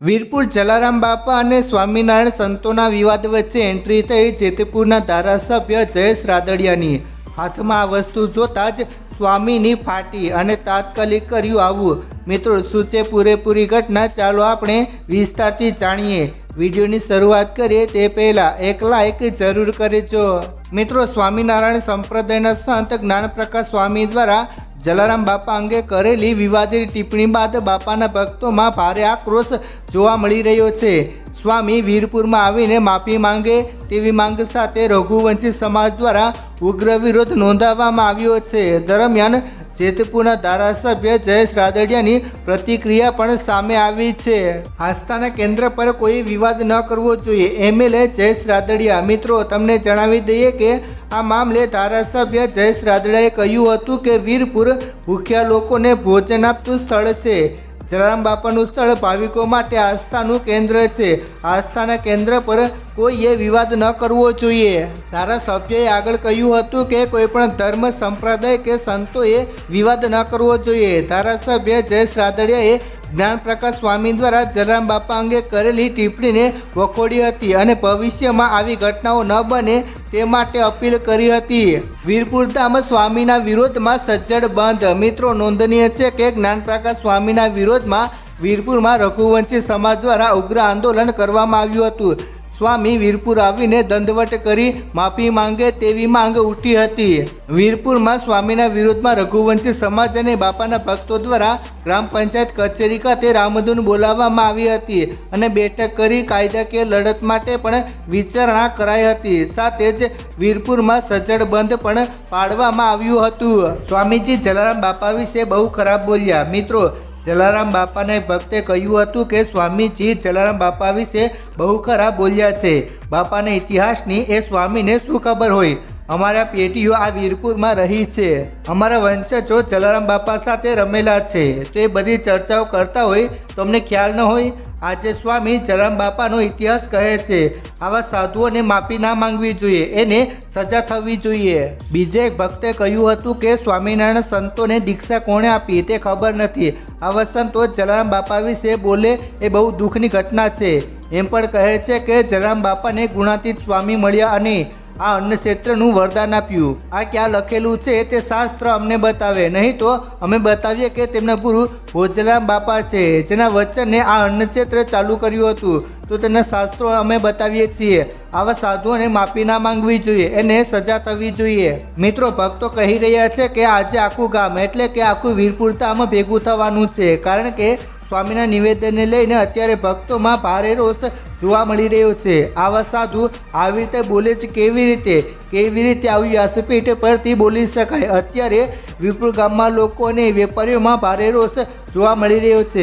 વીરપુર જલારામ બાપા અને સ્વામિનારાયણ સંતોના વિવાદ વચ્ચે એન્ટ્રી થઈ જેતપુરના ધારાસભ્ય જયેશ રાદડિયાની. હાથમાં આ વસ્તુ જોતાં જ સ્વામીની ફાટી અને તાત્કાલિક કર્યું આવું. મિત્રો છે પૂરેપૂરી ઘટના? ચાલો આપણે વિસ્તારથી જાણીએ. વિડીયોની શરૂઆત કરીએ તે પહેલાં એક લાઇક જરૂર કરજો. મિત્રો, સ્વામિનારાયણ સંપ્રદાયના સંત જ્ઞાનપ્રકાશ સ્વામી દ્વારા જલારામ બાપા અંગે કરેલી વિવાદિત ટિપ્પણી બાદ બાપાના ભક્તોમાં ભારે આક્રોશ જોવા મળી રહ્યો છે. સ્વામી વીરપુરમાં આવીને માફી માંગે તેવી માંગ સાથે રઘુવંશી સમાજ દ્વારા ઉગ્ર વિરોધ નોંધાવવામાં આવ્યો છે. દરમિયાન જેતપુરના ધારાસભ્ય જયેશ રાદડિયાની પ્રતિક્રિયા પણ સામે આવી છે. આસ્થાના કેન્દ્ર પર કોઈ વિવાદ ન કરવો જોઈએ. એમએલએ જયેશ રાદડિયા, મિત્રો, તમને જણાવી દઈએ કે આ મામલે ધારાસભ્ય જયેશ રાદડાએ કહ્યું હતું કે વીરપુર ભૂખ્યા લોકોને ભોજન આપતું સ્થળ છે. જલારામ બાપાનું સ્થળ ભાવિકો માટે આસ્થાનું કેન્દ્ર છે. આસ્થાના કેન્દ્ર પર કોઈએ વિવાદ ન કરવો જોઈએ. ધારાસભ્યએ આગળ કહ્યું હતું કે કોઈ પણ ધર્મ, સંપ્રદાય કે સંતોએ વિવાદ ન કરવો જોઈએ. ધારાસભ્ય જયેશ રાદડિયાએ જ્ઞાનપ્રકાશ સ્વામી દ્વારા જલારામ બાપા અંગે કરેલી ટિપ્પણીને વખોડી હતી અને ભવિષ્યમાં આવી ઘટનાઓ ન બને તે માટે અપીલ કરી હતી. વીરપુર સ્વામીના વિરોધમાં સજ્જડ બંધ. મિત્રો, નોંધનીય છે કે જ્ઞાનપ્રકાશ સ્વામીના વિરોધમાં વીરપુરમાં રઘુવંશી સમાજ દ્વારા ઉગ્ર આંદોલન કરવામાં આવ્યું હતું. સ્વામી વીરપુર આવીને દંડવટ કરી માફી માંગે તેવી માંગ ઉઠી હતી. વીરપુરમાં સ્વામીના વિરોધમાં રઘુવંશી સમાજ અને બાપાના ભક્તો દ્વારા ગ્રામ પંચાયત કચેરી ખાતે રામધૂન બોલાવવામાં આવી હતી અને બેઠક કરી કાયદાકીય લડત માટે પણ વિચારણા કરાઈ હતી. સાથે જ વીરપુરમાં સજ્જડ બંધ પણ પાડવામાં આવ્યું હતું. સ્વામીજી જલારામ બાપા વિશે બહુ ખરાબ બોલ્યા. મિત્રો જલારામ બાપાને ભક્તે કહ્યું હતું કે, સ્વામીજી, જલારામ બાપા વિશે બહુ ખરા બોલ્યા છે. બાપાના ઇતિહાસની એ સ્વામીને શું ખબર હોય? અમારા પેટીઓ આ વીરપુરમાં રહી છે. અમારા વંશજો જલારામ બાપા સાથે રમેલા છે. તો એ બધી ચર્ચાઓ કરતા હોય તો અમને ખ્યાલ ન હોય, આજે સ્વામી જલારામ બાપાનો ઇતિહાસ કહે છે, આવા સાધુઓને માફી ના માંગવી જોઈએ, એને સજા થવી જોઈએ. બીજે એક ભક્તે કહ્યું હતું કે, સ્વામિનારાયણ સંતોને દીક્ષા કોણે આપી? તે ખબર નથી. આવા સંતો જલારામ બાપા વિશે બોલે, એ બહુ દુઃખની ઘટના છે. એમ પણ કહે છે કે, જલારામ બાપાને ગુણાતીત સ્વામી મળ્યા અને આ અન્ન ક્ષેત્રનું વરદાન આપ્યું. આ ક્યાં લખેલું છે તે શાસ્ત્ર અમને બતાવે. નહીં તો અમે બતાવીએ કે તેમના ગુરુ ભોજરામ બાપા છે, જેના વચને આ અન્ન ક્ષેત્ર ચાલુ કર્યું હતું. તો તેના શાસ્ત્રો અમે બતાવીએ છીએ. આવા સાધુઓને માફી ના માંગવી જોઈએ, એને સજા થવી જોઈએ. મિત્રો, ભક્તો કહી રહ્યા છે કે આજે આખું ગામ, એટલે કે આખું વીરપુર ધામ ભેગું થવાનું છે. કારણ કે સ્વામીના નિવેદનને લઈને અત્યારે ભક્તોમાં ભારે રોષ જોવા મળી રહ્યો છે. આવા સાધુ આવી રીતે બોલે છે કેવી રીતે? કેવી રીતે આવી વ્યાસપીઠ પરથી બોલી શકાય? અત્યારે વિપુલ ગામમાં લોકો અને વેપારીઓમાં ભારે રોષ જોવા મળી રહ્યો છે.